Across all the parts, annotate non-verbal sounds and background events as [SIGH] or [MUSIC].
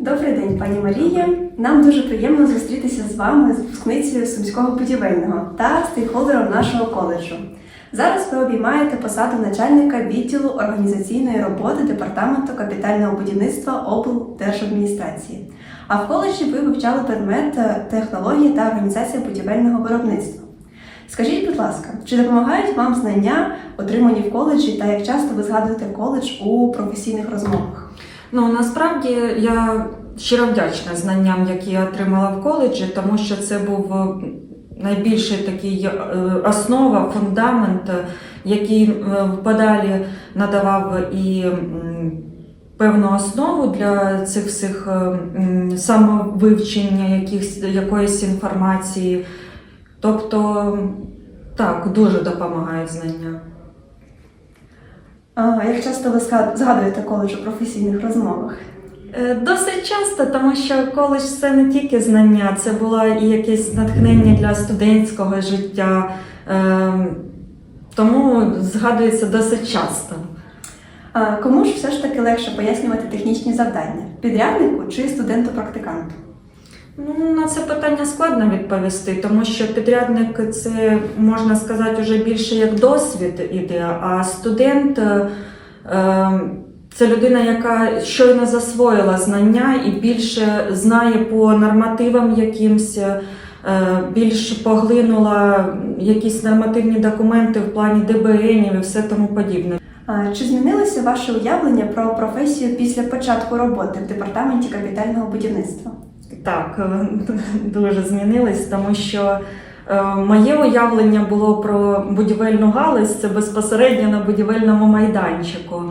Добрий день, пані Марія. Нам дуже приємно зустрітися з вами, з випускницею Сумського будівельного та стейкхолдером нашого коледжу. Зараз ви обіймаєте посаду начальника відділу організаційної роботи департаменту капітального будівництва облдержадміністрації. А в коледжі ви вивчали предмет е, технології та організація будівельного виробництва. Скажіть, будь ласка, чи допомагають вам знання, отримані в коледжі, та як часто ви згадуєте коледж у професійних розмовах? Ну насправді я щиро вдячна знанням, які я отримала в коледжі, тому що це був е, найбільший такий е, основа, фундамент, е, який подалі надавав і певну основу для цих всіх самовивчення якихось, якоїсь інформації. Тобто, так, дуже допомагають знання. А як часто ви згадуєте коледж у професійних розмовах? Е, Досить часто, тому що коледж це не тільки знання, це було і якесь натхнення для студентського життя. Е, Тому згадується досить часто. А кому ж все ж таки легше пояснювати технічні завдання? Підряднику чи студенту-практиканту? Ну, на це питання складно відповісти, тому що підрядник це можна сказати вже більше як досвід іде, а студент е, е, це людина, яка щойно засвоїла знання і більше знає по нормативам якимсь, е, більш поглинула якісь нормативні документи в плані ДБНів і все тому подібне. Чи змінилося ваше уявлення про професію після початку роботи в департаменті капітального будівництва? Так, е, [LAUGHS] дуже змінились, тому що е, моє уявлення було про будівельну галузь це безпосередньо на будівельному майданчику.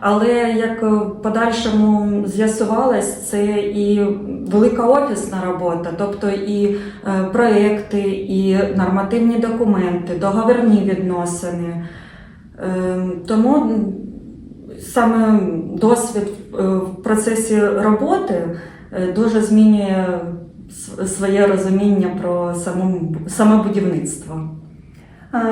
Але як в подальшому з'ясувалось, це і велика офісна робота, тобто і е, проекти, і нормативні документи, договірні відносини. Е, Тому саме досвід е, в процесі роботи е, дуже змінює своє розуміння про саму, саме будівництво.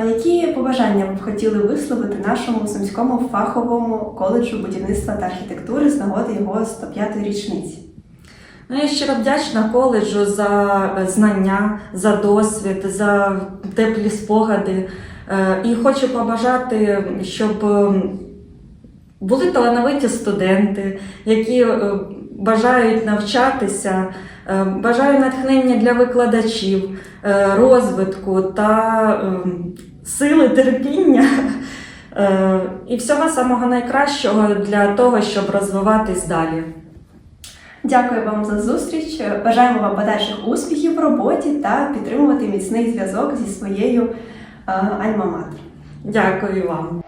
Які побажання ви б хотіли висловити нашому сумському фаховому коледжу будівництва та архітектури з нагоди його 105-ї річниці? Ну, я щиро вдячна коледжу за е, знання, за досвід, за теплі спогади. Е, І хочу побажати, щоб е, були талановиті студенти, які е, бажають навчатися, е, бажаю натхнення для викладачів, е, розвитку та сили терпіння. І всього самого найкращого для того, щоб розвиватись далі. Дякую вам за зустріч. Бажаємо вам подальших успіхів в роботі та підтримувати міцний зв'язок зі своєю альма-матер. Дякую вам.